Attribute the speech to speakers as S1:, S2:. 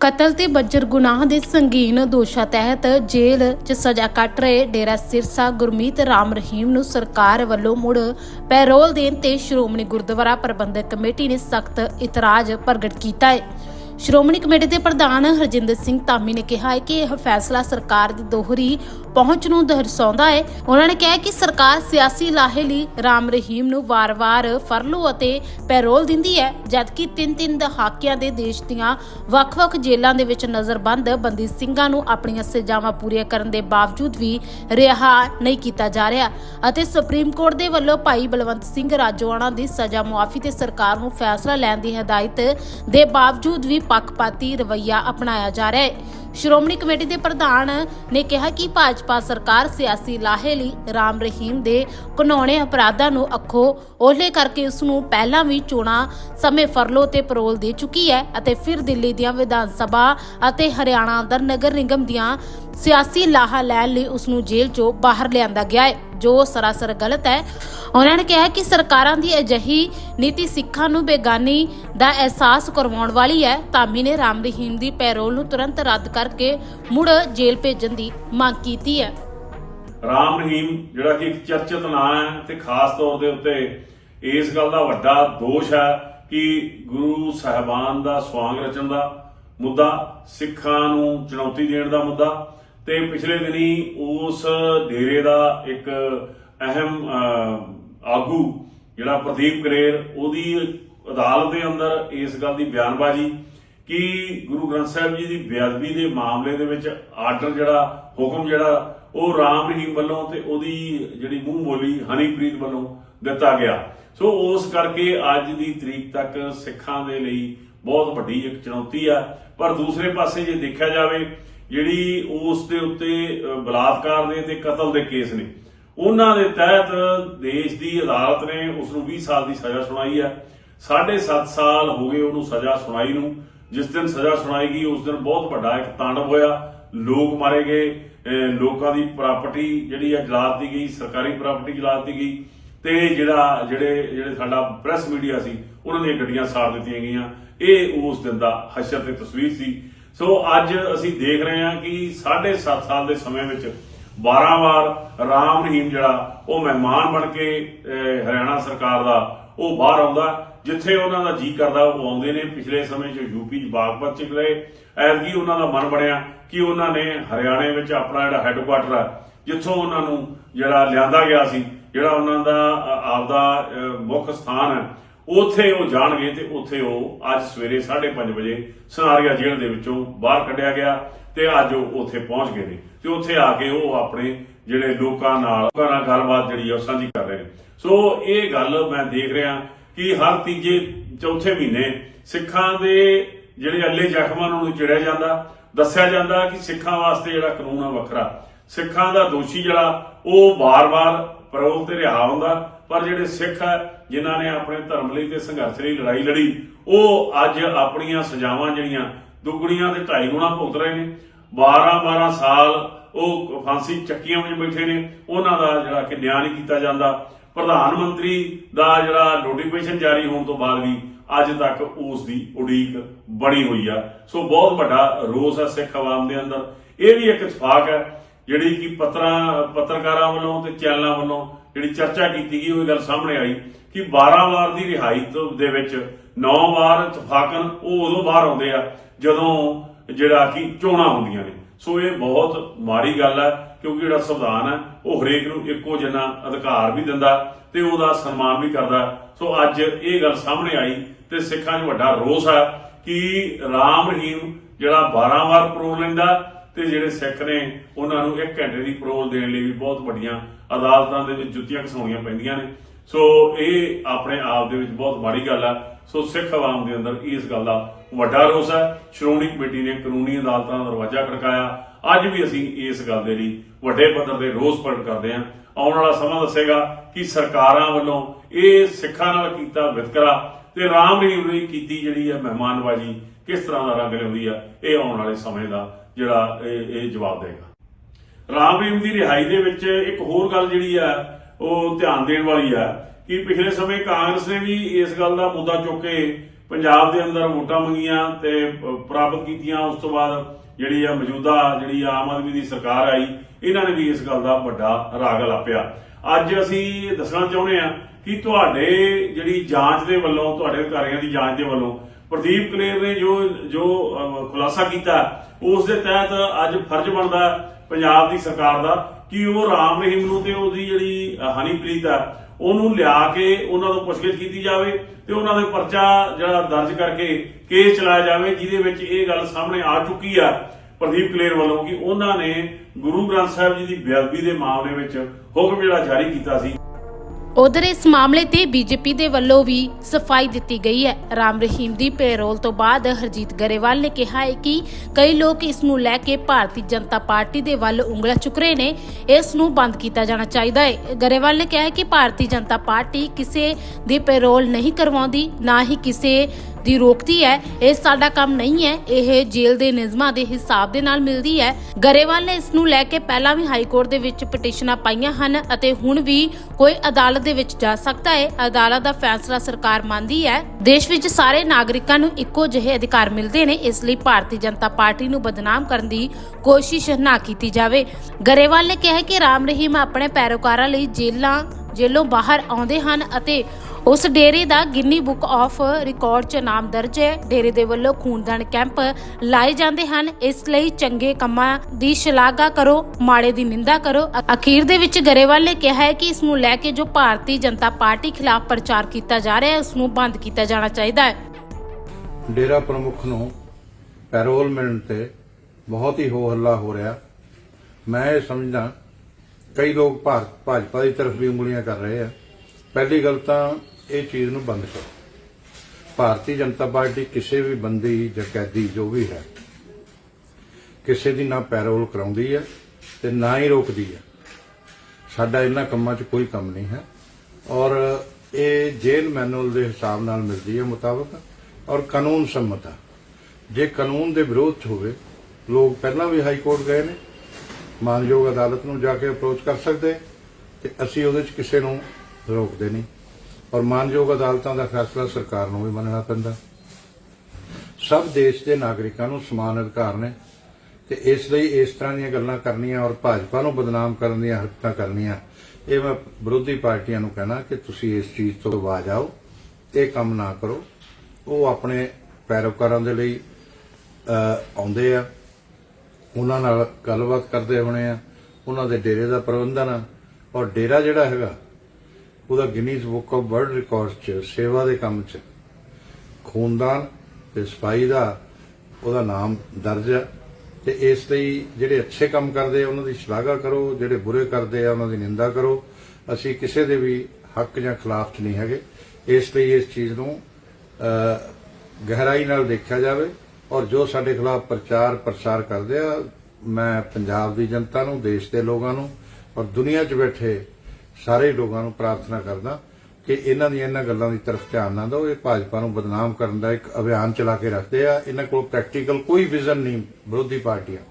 S1: ਕਤਲ ਤੇ ਬੱਜਰ ਗੁਨਾਹ ਦੇ ਸੰਗੀਨ ਦੋਸ਼ਾਂ ਤਹਿਤ ਜੇਲ੍ਹ 'ਚ ਸਜ਼ਾ ਕੱਟ ਰਹੇ ਡੇਰਾ ਸਿਰਸਾ ਗੁਰਮੀਤ ਰਾਮ ਰਹੀਮ ਨੂੰ ਸਰਕਾਰ ਵੱਲੋਂ ਮੁੜ ਪੈਰੋਲ ਦੇਣ ਤੇ ਸ਼੍ਰੋਮਣੀ ਗੁਰਦੁਆਰਾ ਪ੍ਰਬੰਧਕ ਕਮੇਟੀ ਨੇ ਸਖਤ ਇਤਰਾਜ਼ ਪ੍ਰਗਟ ਕੀਤਾ ਹੈ। ਸ਼੍ਰੋਮਣੀ ਕਮੇਟੀ ਦੇ ਪ੍ਰਧਾਨ ਹਰਜਿੰਦਰ ਸਿੰਘ ਧਾਮੀ ਨੇ ਕਿਹਾ ਹੈ ਕਿ ਇਹ ਫੈਸਲਾ ਸਰਕਾਰ ਦੀ ਦੋਹਰੀ ਪਹੁੰਚ ਨੂੰ ਦਰਸਾਉਂਦਾ ਹੈ। ਉਹਨਾਂ ਨੇ ਕਿਹਾ ਕਿ ਸਰਕਾਰ ਸਿਆਸੀ ਲਾਹੇ ਲਈ ਰਾਮ ਰਹੀਮ ਨੂੰ ਵਾਰ-ਵਾਰ ਫਰਲੋ ਅਤੇ ਪੈਰੋਲ ਦਿੰਦੀ ਹੈ, ਜਦਕਿ ਤਿੰਨ ਤਿੰਨ ਦਹਾਕਿਆਂ ਦੇ ਦੇਸ਼ ਦੀਆਂ ਵੱਖ-ਵੱਖ ਜੇਲ੍ਹਾਂ ਦੇ ਵਿੱਚ ਨਜ਼ਰਬੰਦ ਬੰਦੀ ਸਿੰਘਾਂ ਨੂੰ ਆਪਣੀਆਂ ਸਜ਼ਾਵਾਂ ਪੂਰੀਆਂ ਕਰਨ ਦੇ ਬਾਵਜੂਦ ਵੀ ਰਿਹਾ ਨਹੀਂ ਕੀਤਾ ਜਾ ਰਿਹਾ। ਅਤੇ ਸੁਪਰੀਮ ਕੋਰਟ ਦੇ ਵੱਲੋਂ ਭਾਈ ਬਲਵੰਤ ਸਿੰਘ ਰਾਜੋਆਣਾ ਦੀ ਸਜ਼ਾ ਮੁਆਫੀ ਤੇ ਸਰਕਾਰ ਨੂੰ ਫੈਸਲਾ ਲੈਣ ਦੀ ਹਦਾਇਤ ਦੇ ਬਾਵਜੂਦ ਵੀ ਪੱਖਪਾਤੀ ਰਵੱਈਆ ਅਪਣਾਇਆ ਜਾ ਰਿਹਾ ਹੈ। ਸ਼੍ਰੋਮਣੀ ਕਮੇਟੀ ਦੇ ਪ੍ਰਧਾਨ ਨੇ ਕਿਹਾ ਕਿ ਭਾਜਪਾ ਸਰਕਾਰ ਸਿਆਸੀ ਲਾਹੇ ਲਈ ਰਾਮ ਰਹੀਮ ਦੇ ਘਨੌਣੇ ਅਪਰਾਧਾਂ ਨੂੰ ਅੱਖੋਂ ਓਹਲੇ ਕਰਕੇ ਉਸ ਨੂੰ ਪਹਿਲਾਂ ਵੀ ਚੋਣਾਂ ਸਮੇਂ ਫਰਲੋ ਤੇ ਪੈਰੋਲ ਦੇ ਚੁੱਕੀ ਹੈ ਅਤੇ ਫਿਰ ਦਿੱਲੀ ਦੀਆਂ ਵਿਧਾਨ ਸਭਾ ਅਤੇ ਹਰਿਆਣਾ ਅੰਦਰ ਨਗਰ ਨਿਗਮ ਦੀਆਂ ਸਿਆਸੀ ਲਾਹਾ ਲੈਣ ਲਈ ਉਸ ਨੂੰ ਜੇਲ੍ਹ 'ਚੋਂ ਬਾਹਰ ਲਿਆਂਦਾ ਗਿਆ ਹੈ, ਜੋ ਸਰਾਸਰ ਗਲਤ ਹੈ। ਉਹਨਾਂ ਨੇ ਕਿਹਾ ਕਿ ਸਰਕਾਰਾਂ ਦੀ ਅਜਿਹੀ ਨੀਤੀ ਸਿੱਖਾਂ ਨੂੰ ਬੇਗਾਨੀ ਦਾ ਅਹਿਸਾਸ ਕਰਵਾਉਣ ਵਾਲੀ ਹੈ। ਧਾਮੀ ਨੇ ਰਾਮ ਰਹੀਮ ਦੀ ਪੈਰੋਲ ਨੂੰ ਤੁਰੰਤ ਰੱਦ ਕਰਕੇ ਮੁੜ ਜੇਲ੍ਹ ਭੇਜਣ ਦੀ ਮੰਗ ਕੀਤੀ ਹੈ।
S2: ਰਾਮ ਰਹੀਮ, ਜਿਹੜਾ ਕਿ ਇੱਕ ਚਰਚਿਤ ਨਾਂ ਹੈ ਤੇ ਖਾਸ ਤੌਰ ਦੇ ਉੱਤੇ ਇਸ ਗੱਲ ਦਾ ਵੱਡਾ ਦੋਸ਼ ਹੈ ਕਿ ਗੁਰੂ ਸਾਹਿਬਾਨ ਦਾ ਸਵਾਂਗ ਰਚਣ ਦਾ ਮੁੱਦਾ, ਸਿੱਖਾਂ ਨੂੰ ਚੁਣੌਤੀ ਦੇਣ ਦਾ ਮੁੱਦਾ ਤੇ ਪਿਛਲੇ ਦਿਨੀ ਉਸ ਡੇਰੇ ਦਾ ਇੱਕ ਅਹਿਮ ਆਗੂ ਜਿਹੜਾ ਪ੍ਰਦੀਪ ਕਰੇਰ ਉਹਦੀ ਅਦਾਲਤ ਦੇ ਅੰਦਰ ਇਸ ਗੱਲ ਦੀ ਬਿਆਨਬਾਜ਼ੀ ਕਿ ਗੁਰੂ ਗ੍ਰੰਥ ਸਾਹਿਬ ਜੀ ਦੀ ਬੇਅਦਬੀ ਦੇ ਮਾਮਲੇ ਦੇ ਵਿੱਚ ਆਰਡਰ ਜਿਹੜਾ, ਹੁਕਮ ਜਿਹੜਾ, ਉਹ ਰਾਮ ਰਹੀਮ ਵੱਲੋਂ ਤੇ ਉਹਦੀ ਜਿਹੜੀ ਮੂੰਹ ਬੋਲੀ ਹਨੀਪ੍ਰੀਤ ਵੱਲੋਂ ਦਿੱਤਾ ਗਿਆ। ਸੋ ਉਸ ਕਰਕੇ ਅੱਜ ਦੀ ਤਰੀਕ ਤੱਕ ਸਿੱਖਾਂ ਦੇ ਲਈ ਬਹੁਤ ਵੱਡੀ ਇੱਕ ਚੁਣੌਤੀ ਆ। ਪਰ ਦੂਸਰੇ ਪਾਸੇ ਜੇ ਦੇਖਿਆ ਜਾਵੇ, ਜਿਹੜੀ ਉਸ ਦੇ ਉੱਤੇ ਬਲਾਤਕਾਰ ਦੇ ਤੇ ਕਤਲ ਦੇ ਕੇਸ ਨੇ, ਉਹਨਾਂ ਦੇ ਤਹਿਤ ਦੇਸ਼ ਦੀ ਅਦਾਲਤ ਨੇ ਉਸ ਨੂੰ 20 ਸਾਲ ਦੀ ਸਜ਼ਾ ਸੁਣਾਈ ਹੈ 7.5 ਸਾਲ ਹੋ ਗਏ ਉਹਨੂੰ ਸਜ਼ਾ ਸੁਣਾਈ ਨੂੰ। ਜਿਸ ਦਿਨ ਸਜ਼ਾ ਸੁਣਾਈ ਗਈ ਉਸ ਦਿਨ ਬਹੁਤ ਵੱਡਾ ਇੱਕ ਤਾਂਡਵ ਹੋਇਆ। ਲੋਕ ਮਾਰੇ ਗਏ ਲੋਕਾਂ ਦੀ ਪ੍ਰਾਪਰਟੀ ਜਿਹੜੀ ਹੈ ਜਲਾ ਦਿੱਤੀ ਗਈ ਸਰਕਾਰੀ ਪ੍ਰਾਪਰਟੀ ਜਲਾ ਦਿੱਤੀ ਗਈ। ਤੇ ਜਿਹੜਾ ਜਿਹੜੇ ਜਿਹੜੇ ਸਾਡਾ ਪ੍ਰੈਸ ਮੀਡੀਆ ਸੀ ਉਹਨਾਂ ਦੀਆਂ ਗੱਡੀਆਂ ਸਾੜ ਦਿੱਤੀਆਂ ਗਈਆਂ। ਇਹ ਉਸ ਦਿਨ ਦਾ ਹਸ਼ਰ ਤੇ ਤਸਵੀਰ ਸੀ। ਸੋ ਅੱਜ ਅਸੀਂ ਦੇਖ ਰਹੇ ਹਾਂ ਕਿ 7.5 ਸਾਲ ਦੇ ਸਮੇਂ ਵਿੱਚ 12 ਵਾਰ ਰਾਮ ਰਹੀਮ ਜਿਹੜਾ ਉਹ ਮਹਿਮਾਨ ਬਣ ਕੇ ਅਹ, ਹਰਿਆਣਾ ਸਰਕਾਰ ਦਾ ਉਹ ਬਾਹਰ ਆਉਂਦਾ, ਜਿੱਥੇ ਉਹਨਾਂ ਦਾ ਜੀ ਕਰਦਾ, ਉਹ ਆਉਂਦੇ ਨੇ। ਪਿਛਲੇ ਸਮੇਂ 'ਚ ਯੂਪੀ 'ਚ ਬਾਗਪਤ 'ਚ ਗਏ ਐਤਕੀ ਉਹਨਾਂ ਦਾ ਮਨ ਬਣਿਆ ਕਿ ਉਹਨਾਂ ਨੇ ਹਰਿਆਣੇ ਵਿੱਚ ਆਪਣਾ ਜਿਹੜਾ ਹੈੱਡਕੁਆਟਰ ਹੈ ਜਿੱਥੋਂ ਉਹਨਾਂ ਨੂੰ ਜਿਹੜਾ ਲਿਆਂਦਾ ਗਿਆ ਸੀ, ਜਿਹੜਾ ਉਹਨਾਂ ਦਾ ਆਪਦਾ ਮੁੱਖ ਸਥਾਨ ਹੈ ਉੱਥੇ ਉਹ ਜਾਣਗੇ ਤੇ ਉੱਥੇ ਉਹ ਅੱਜ ਸਵੇਰੇ 5:30 ਵਜੇ ਸਨਾਰੀਆ ਜੇਲ੍ਹ ਦੇ ਵਿੱਚੋਂ ਬਾਹਰ ਕੱਢਿਆ ਗਿਆ ਤੇ ਅੱਜ ਉਹ ਉੱਥੇ ਪਹੁੰਚ ਗਏ ਨੇ। ਤੇ ਉੱਥੇ ਆ ਕੇ ਉਹ ਆਪਣੇ ਜਿਹੜੇ ਲੋਕਾਂ ਨਾਲ, ਲੋਕਾਂ ਗੱਲਬਾਤ ਜਿਹੜੀ ਆ, ਉਹ ਸਾਂਝੀ ਕਰ ਰਹੇ ਨੇ। ਸੋ ਇਹ ਗੱਲ ਮੈਂ ਦੇਖ ਰਿਹਾ ਕਿ ਹਰ ਤੀਜੇ ਚੌਥੇ ਮਹੀਨੇ ਸਿੱਖਾਂ ਦੇ ਜਿਹੜੇ ਅੱਲੇ ਜ਼ਖਮਾਂ ਨੂੰ ਚਿੜਿਆ ਜਾਂਦਾ, ਦੱਸਿਆ ਜਾਂਦਾ ਕਿ ਸਿੱਖਾਂ ਵਾਸਤੇ ਜਿਹੜਾ ਕਾਨੂੰਨ ਆ ਵੱਖਰਾ। ਸਿੱਖਾਂ ਦਾ ਦੋਸ਼ੀ ਜਿਹੜਾ, ਉਹ ਵਾਰ-ਵਾਰ ਪਰੋਲ ਤੇ ਰਿਹਾ ਹੁੰਦਾ, ਪਰ ਜਿਹੜੇ ਸਿੱਖ ਆ, ਜਿਨ੍ਹਾਂ ਨੇ ਆਪਣੇ ਧਰਮ ਲਈ ਤੇ ਸੰਘਰਸ਼ ਲਈ ਲੜਾਈ ਲੜੀ, ਉਹ ਅੱਜ ਆਪਣੀਆਂ ਸਜ਼ਾਵਾਂ ਜਿਹੜੀਆਂ ਦੁੱਗਣੀਆਂ ਤੇ ਢਾਈ ਗੁਣਾ ਭੁਗਤ ਰਹੇ ਨੇ। 12-12 ਸਾਲ ਉਹ ਫਾਂਸੀ ਚੱਕੀਆਂ ਵਿੱਚ ਬੈਠੇ ਨੇ। ਉਹਨਾਂ ਦਾ ਜਿਹੜਾ ਕਿ ਨਿਆਂ ਨਹੀਂ ਕੀਤਾ ਜਾਂਦਾ। ਪ੍ਰਧਾਨ ਮੰਤਰੀ ਦਾ ਜਿਹੜਾ ਨੋਟੀਫਿਕੇਸ਼ਨ ਜਾਰੀ ਹੋਣ ਤੋਂ ਬਾਅਦ ਵੀ ਅੱਜ ਤੱਕ ਉਸ ਦੀ ਉਡੀਕ ਬਣੀ ਹੋਈ ਆ। ਸੋ ਬਹੁਤ ਵੱਡਾ ਰੋਸ ਹੈ ਸਿੱਖ ਆਵਾਮ ਦੇ ਅੰਦਰ। ਇਹ ਵੀ ਇੱਕ ਇਤਫਾਕ ਹੈ ਜਿਹੜੀ ਕਿ ਪੱਤਰਾਂ, ਪੱਤਰਕਾਰਾਂ ਵੱਲੋਂ ਤੇ ਚੈਨਲਾਂ ਵੱਲੋਂ ਜਿਹੜੀ ਚਰਚਾ ਕੀਤੀ ਗਈ, ਉਹ ਗੱਲ ਸਾਹਮਣੇ ਆਈ ਕਿ 12 ਵਾਰ ਦੀ ਰਿਹਾਈ ਤੋਂ ਦੇ ਵਿੱਚ 9 ਵਾਰ ਇਤਫਾਕਨ ਉਹ ਉਦੋਂ ਬਾਹਰ ਆਉਂਦੇ ਆ ਜਦੋਂ ਜਿਹੜਾ ਕਿ ਚੋਣਾਂ ਹੁੰਦੀਆਂ ਨੇ। ਸੋ ਇਹ ਬਹੁਤ ਮਾੜੀ ਗੱਲ ਹੈ, ਕਿਉਂਕਿ ਜਿਹੜਾ ਸੰਵਿਧਾਨ ਹੈ, ਉਹ ਹਰੇਕ ਨੂੰ ਇੱਕੋ ਜਿਹਾ ਅਧਿਕਾਰ ਵੀ ਦਿੰਦਾ ਤੇ ਉਹਦਾ ਸਨਮਾਨ ਵੀ ਕਰਦਾ। ਸੋ ਅੱਜ ਇਹ ਗੱਲ ਸਾਹਮਣੇ ਆਈ ਤੇ ਸਿੱਖਾਂ 'ਚ ਵੱਡਾ ਰੋਸ ਹੈ ਕਿ ਰਾਮ ਰਹੀਮ ਜਿਹੜਾ 12 ਵਾਰ ਪਰੋਲ ਲੈਂਦਾ ਤੇ ਜਿਹੜੇ ਸਿੱਖ ਨੇ, ਉਹਨਾਂ ਨੂੰ 1 ਘੰਟੇ ਦੀ ਪਰੋਲ ਦੇਣ ਲਈ ਵੀ ਬਹੁਤ ਵੱਡੀਆਂ ਅਦਾਲਤਾਂ ਦੇ ਵਿੱਚ ਜੁੱਤੀਆਂ ਘਸਾਉਣੀਆਂ ਪੈਂਦੀਆਂ ਨੇ। ਸੋ ਇਹ ਆਪਣੇ ਆਪ ਦੇ ਵਿੱਚ ਬਹੁਤ ਮਾੜੀ ਗੱਲ ਹੈ ਸੋ ਸਿੱਖ ਆਵਾਮ ਦੇ ਅੰਦਰ ਇਸ ਗੱਲ ਦਾ ਵੱਡਾ ਰੋਸ ਹੈ ਸ਼੍ਰੋਮਣੀ ਕਮੇਟੀ ਨੇ ਕਾਨੂੰਨੀ ਅਦਾਲਤਾਂ ਦਾ ਦਰਵਾਜ਼ਾ ਖੜਕਾਇਆ। ਅੱਜ ਵੀ ਅਸੀਂ ਇਸ ਗੱਲ ਦੇ ਲਈ ਵੱਡੇ ਪੱਧਰ ਤੇ ਰੋਸ ਪ੍ਰਗਟ ਕਰਦੇ ਹਾਂ। ਆਉਣ ਵਾਲਾ ਸਮਾਂ ਦੱਸੇਗਾ ਕਿ ਸਰਕਾਰਾਂ ਵੱਲੋਂ ਇਹ ਸਿੱਖਾਂ ਨਾਲ ਕੀਤਾ ਵਿਤਕਰਾ ਤੇ ਰਾਮ ਰਹੀਮ ਲਈ ਕੀਤੀ ਜਿਹੜੀ ਹੈ ਮਹਿਮਾਨਬਾਜ਼ੀ ਕਿਸ ਤਰ੍ਹਾਂ ਦਾ ਰੰਗ ਲਿਆਉਂਦੀ ਆ, ਇਹ ਆਉਣ ਵਾਲੇ ਸਮੇਂ ਦਾ ਜਿਹੜਾ ਇਹ ਇਹ ਜਵਾਬ ਦੇਗਾ। ਰਾਮ ਰਹੀਮ ਦੀ ਰਿਹਾਈ ਦੇ ਵਿੱਚ ਇੱਕ ਹੋਰ ਗੱਲ ਜਿਹੜੀ ਆ ਉਹ ਧਿਆਨ ਦੇਣ ਵਾਲੀ ਆ ਕਿ ਪਿਛਲੇ ਸਮੇਂ ਕਾਂਗਰਸ ਨੇ ਵੀ ਇਸ ਗੱਲ ਦਾ ਮੁੱਦਾ ਚੁੱਕ ਕੇ ਪੰਜਾਬ ਦੇ ਅੰਦਰ ਵੋਟਾਂ ਮੰਗੀਆਂ ਤੇ ਪ੍ਰਾਪਤ ਕੀਤੀਆਂ। ਉਸ ਤੋਂ ਬਾਅਦ ਜਿਹੜੀ ਆ ਮੌਜੂਦਾ ਜਿਹੜੀ ਆਮ ਆਦਮੀ ਦੀ ਸਰਕਾਰ ਆਈ, ਇਹਨਾਂ ਨੇ ਵੀ ਇਸ ਗੱਲ ਦਾ ਵੱਡਾ ਰਾਗ ਲਾਪਿਆ ਅੱਜ ਅਸੀਂ ਦੱਸਣਾ ਚਾਹੁੰਦੇ ਆ ਕਿ ਤੁਹਾਡੇ ਜਿਹੜੀ ਜਾਂਚ ਦੇ ਵੱਲੋਂ, ਤੁਹਾਡੇ ਅਧਿਕਾਰੀਆਂ ਦੀ ਜਾਂਚ ਦੇ ਵੱਲੋਂ ਪ੍ਰਦੀਪ ਕਲੇਰ ਨੇ ਜੋ ਜੋ ਖੁਲਾਸਾ ਕੀਤਾ, ਉਸ ਦੇ ਤਹਿਤ ਅੱਜ ਫਰਜ਼ ਬਣਦਾ ਪੰਜਾਬ ਦੀ ਸਰਕਾਰ ਦਾ ਕਿ ਉਹ ਰਾਮ ਰਹੀਮ ਨੂੰ ਤੇ ਉਹਦੀ ਜਿਹੜੀ ਹਨੀਪ੍ਰੀਤ ਆ, ਉਹਨੂੰ ਲਿਆ ਕੇ ਉਹਨਾਂ ਤੋਂ ਪੁੱਛਗਿੱਛ ਕੀਤੀ ਜਾਵੇ ਤੇ ਉਹਨਾਂ ਦੇ ਪਰਚਾ ਜਿਹੜਾ ਦਰਜ ਕਰਕੇ ਕੇਸ ਚਲਾਇਆ ਜਾਵੇ, ਜਿਹਦੇ ਵਿੱਚ ਇਹ ਗੱਲ ਸਾਹਮਣੇ ਆ ਚੁੱਕੀ ਆ ਪ੍ਰਦੀਪ ਕਲੇਰ ਵੱਲੋਂ ਕਿ ਉਹਨਾਂ ਨੇ ਗੁਰੂ ਗ੍ਰੰਥ ਸਾਹਿਬ ਜੀ ਦੀ ਬੇਅਦਬੀ ਦੇ ਮਾਮਲੇ ਵਿੱਚ ਹੁਕਮ ਜਿਹੜਾ ਜਾਰੀ ਕੀਤਾ ਸੀ।
S1: ਉਧਰ ਇਸ ਮਾਮਲੇ ਤੇ ਬੀਜੇਪੀ ਦੇ ਵੱਲੋਂ ਵੀ ਸਫ਼ਾਈ ਦਿੱਤੀ ਗਈ ਹੈ। ਰਾਮ ਰਹੀਮ ਦੀ ਪੈਰੋਲ ਤੋਂ ਬਾਅਦ ਹਰਜੀਤ ਗਰੇਵਾਲ ਨੇ ਕਿਹਾ ਹੈ ਕਿ ਕਈ ਲੋਕ ਇਸ ਨੂੰ ਲੈ ਕੇ ਭਾਰਤੀ ਜਨਤਾ ਪਾਰਟੀ ਦੇ ਵੱਲ ਉਂਗਲਾਂ ਚੁੱਕ ਰਹੇ ਨੇ। ਇਸ ਨੂੰ ਬੰਦ ਕੀਤਾ ਜਾਣਾ ਚਾਹੀਦਾ ਹੈ। ਗਰੇਵਾਲ ਨੇ ਕਿਹਾ ਕਿ ਭਾਰਤੀ ਜਨਤਾ ਪਾਰਟੀ ਕਿਸੇ ਦੀ ਪੈਰੋਲ ਨਹੀਂ ਕਰਵਾਉਂਦੀ, ਨਾ ਹੀ ਕਿਸੇ ਦੀ ਰੋਕਦੀ ਹੈ। ਇਹ ਸਾਡਾ ਕੰਮ ਨਹੀਂ ਹੈ। ਇਹ ਜੇਲ੍ਹ ਦੇ ਨਿਯਮਾਂ ਦੇ ਹਿਸਾਬ ਦੇ ਨਾਲ ਮਿਲਦੀ ਹੈ। ਗਰੇਵਾਲ ਨੇ ਇਸ ਨੂੰ ਲੈ ਕੇ ਪਹਿਲਾਂ ਵੀ ਹਾਈ ਕੋਰਟ ਦੇ ਵਿੱਚ ਪਟੀਸ਼ਨਾਂ ਪਾਈਆਂ ਹਨ ਅਤੇ ਹੁਣ ਵੀ ਕੋਈ ਅਦਾਲਤ ਦੇ ਵਿੱਚ ਜਾ ਸਕਦਾ ਹੈ। ਅਦਾਲਤ ਦਾ ਫੈਸਲਾ ਸਰਕਾਰ ਮੰਨਦੀ ਹੈ। ਦੇਸ਼ ਵਿੱਚ ਸਾਰੇ ਨਾਗਰਿਕਾਂ ਨੂੰ ਇੱਕੋ ਜਿਹੇ ਅਧਿਕਾਰ ਮਿਲਦੇ ਨੇ। ਇਸ ਲਈ ਭਾਰਤੀ ਜਨਤਾ ਪਾਰਟੀ ਨੂੰ ਬਦਨਾਮ ਕਰਨ ਦੀ ਕੋਸ਼ਿਸ਼ ਨਾ ਕੀਤੀ ਜਾਵੇ। ਗਰੇਵਾਲ ਨੇ ਕਿਹਾ ਕਿ ਰਾਮ ਰਹੀਮ ਆਪਣੇ ਪੈਰੋਕਾਰਾਂ ਲਈ ਜੇਲਾਂ ਜੇਲੋਂ ਬਾਹਰ ਆਉਂਦੇ ਹਨ ਅਤੇ ਉਸ ਡੇਰੇ ਦਾ ਗਿੰਨੀ ਬੁੱਕ ਆਫ ਰਿਕਾਰਡ 'ਚ ਨਾਮ ਦਰਜ ਹੈ। ਡੇਰੇ ਦੇ ਵੱਲੋਂ ਖੂਨਦਾਨ ਕੈਂਪ ਲਾਏ ਜਾਂਦੇ ਹਨ। ਇਸ ਲਈ ਚੰਗੇ ਕੰਮਾਂ ਦੀ ਸ਼ਲਾਘਾ ਕਰੋ, ਮਾੜੇ ਦੀ ਨਿੰਦਾ ਕਰੋ। ਅਖੀਰ ਦੇ ਵਿੱਚ ਗਰੇਵਾਲ ਨੇ ਕਿਹਾ ਹੈ ਕਿ ਇਸ ਨੂੰ ਲੈ ਕੇ ਜੋ ਭਾਰਤੀ ਜਨਤਾ ਪਾਰਟੀ ਖਿਲਾਫ ਪ੍ਰਚਾਰ ਕੀਤਾ ਜਾ ਰਿਹਾ ਹੈ, ਉਸ ਨੂੰ ਬੰਦ ਕੀਤਾ ਜਾਣਾ ਚਾਹੀਦਾ ਹੈ।
S3: ਡੇਰਾ ਪ੍ਰਮੁੱਖ ਨੂੰ ਪੈਰੋਲ ਮਿਲਣ ਤੇ ਬਹੁਤ ਹੀ ਹੋ ਹੱਲਾ ਹੋ ਰਿਹਾ। ਮੈਂ ਇਹ ਸਮਝਦਾ, ਕਈ ਲੋਕ ਭਾਰਤ ਭਾਜਪਾ ਦੀ ਤਰਫ ਵੀ ਉਂਗਲੀਆਂ ਕਰ ਰਹੇ ਆ। ਪਹਿਲੀ ਗੱਲ ਤਾਂ ਇਹ ਚੀਜ਼ ਨੂੰ ਬੰਦ ਕਰੋ। ਭਾਰਤੀ ਜਨਤਾ ਪਾਰਟੀ ਕਿਸੇ ਵੀ ਬੰਦੀ ਜਾਂ ਕੈਦੀ ਜੋ ਵੀ ਹੈ, ਕਿਸੇ ਦੀ ਨਾ ਪੈਰੋਲ ਕਰਾਉਂਦੀ ਹੈ ਤੇ ਨਾ ਹੀ ਰੋਕਦੀ ਹੈ। ਸਾਡਾ ਇਹਨਾਂ ਕੰਮਾਂ 'ਚ ਕੋਈ ਕੰਮ ਨਹੀਂ ਹੈ ਔਰ ਇਹ ਜੇਲ੍ਹ ਮੈਨੂਅਲ ਦੇ ਹਿਸਾਬ ਨਾਲ ਮਿਲਦੀ ਹੈ ਮੁਤਾਬਕ ਔਰ ਕਾਨੂੰਨ ਸੰਮਤ ਹੈ। ਜੇ ਕਾਨੂੰਨ ਦੇ ਵਿਰੋਧ 'ਚ ਹੋਵੇ, ਲੋਕ ਪਹਿਲਾਂ ਵੀ ਹਾਈ ਕੋਰਟ ਗਏ ਨੇ, ਮਾਨਯੋਗ ਅਦਾਲਤ ਨੂੰ ਜਾ ਕੇ ਅਪਰੋਚ ਕਰ ਸਕਦੇ ਤੇ ਅਸੀਂ ਉਹਦੇ 'ਚ ਕਿਸੇ ਨੂੰ ਰੋਕਦੇ ਨਹੀਂ ਔਰ ਮਾਨਯੋਗ ਅਦਾਲਤਾਂ ਦਾ ਫੈਸਲਾ ਸਰਕਾਰ ਨੂੰ ਵੀ ਮੰਨਣਾ ਪੈਂਦਾ। ਸਭ ਦੇਸ਼ ਦੇ ਨਾਗਰਿਕਾਂ ਨੂੰ ਸਮਾਨ ਅਧਿਕਾਰ ਨੇ ਤੇ ਇਸ ਲਈ ਇਸ ਤਰ੍ਹਾਂ ਦੀਆਂ ਗੱਲਾਂ ਕਰਨੀਆਂ ਔਰ ਭਾਜਪਾ ਨੂੰ ਬਦਨਾਮ ਕਰਨ ਦੀਆਂ ਹਰਕਤਾਂ ਕਰਨੀਆਂ, ਇਹ ਮੈਂ ਵਿਰੋਧੀ ਪਾਰਟੀਆਂ ਨੂੰ ਕਹਿਣਾ ਕਿ ਤੁਸੀਂ ਇਸ ਚੀਜ਼ ਤੋਂ ਆਵਾਜ਼ ਆਓ ਇਹ ਕੰਮ ਨਾ ਕਰੋ। ਉਹ ਆਪਣੇ ਪੈਰੋਕਾਰਾਂ ਦੇ ਲਈ ਆਉਂਦੇ ਆ। ਉਹਨਾਂ ਨਾਲ ਗੱਲਬਾਤ ਕਰਦੇ ਹੋਣੇ ਆ। ਉਹਨਾਂ ਦੇ ਡੇਰੇ ਦਾ ਪ੍ਰਬੰਧਨ ਆ। ਔਰ ਡੇਰਾ ਜਿਹੜਾ ਹੈਗਾ ਉਹਦਾ Guinness book of world records 'ਚ, ਸੇਵਾ ਦੇ ਕੰਮ 'ਚ। ਖੂਨਦਾਨ ਤੇ ਸਫ਼ਾਈ ਦਾ ਉਹਦਾ ਨਾਮ ਦਰਜ ਹੈ ਤੇ ਇਸ ਲਈ ਜਿਹੜੇ ਅੱਛੇ ਕੰਮ ਕਰਦੇ ਆ, ਉਹਨਾਂ ਦੀ ਸ਼ਲਾਘਾ ਕਰੋ, ਜਿਹੜੇ ਬੁਰੇ ਕਰਦੇ ਆ, ਉਹਨਾਂ ਦੀ ਨਿੰਦਾ ਕਰੋ। ਅਸੀਂ ਕਿਸੇ ਦੇ ਵੀ ਹੱਕ ਜਾਂ ਖਿਲਾਫ 'ਚ ਨਹੀਂ ਹੈਗੇ। ਇਸ ਲਈ ਇਸ ਚੀਜ਼ ਨੂੰ ਗਹਿਰਾਈ ਨਾਲ ਦੇਖਿਆ ਜਾਵੇ। ਔਰ ਜੋ ਸਾਡੇ ਖਿਲਾਫ ਪ੍ਰਚਾਰ ਪ੍ਰਸਾਰ ਕਰਦੇ ਆ, ਮੈਂ ਪੰਜਾਬ ਦੀ ਜਨਤਾ ਨੂੰ, ਦੇਸ਼ ਦੇ ਲੋਕਾਂ ਨੂੰ ਔਰ ਦੁਨੀਆ 'ਚ ਬੈਠੇ ਸਾਰੇ ਲੋਕਾਂ ਨੂੰ ਪ੍ਰਾਰਥਨਾ ਕਰਦਾ ਕਿ ਇਹਨਾਂ ਦੀਆਂ ਇਹਨਾਂ ਗੱਲਾਂ ਦੀ ਤਰਫ ਧਿਆਨ ਨਾ ਦਿਓ। ਇਹ ਭਾਜਪਾ ਨੂੰ ਬਦਨਾਮ ਕਰਨ ਦਾ ਇੱਕ ਅਭਿਆਨ ਚਲਾ ਕੇ ਰੱਖਦੇ ਆ। ਇਹਨਾਂ ਕੋਲ ਪ੍ਰੈਕਟੀਕਲ ਕੋਈ ਵਿਜ਼ਨ ਨਹੀਂ ਵਿਰੋਧੀ ਪਾਰਟੀਆਂ ਕੋਲ।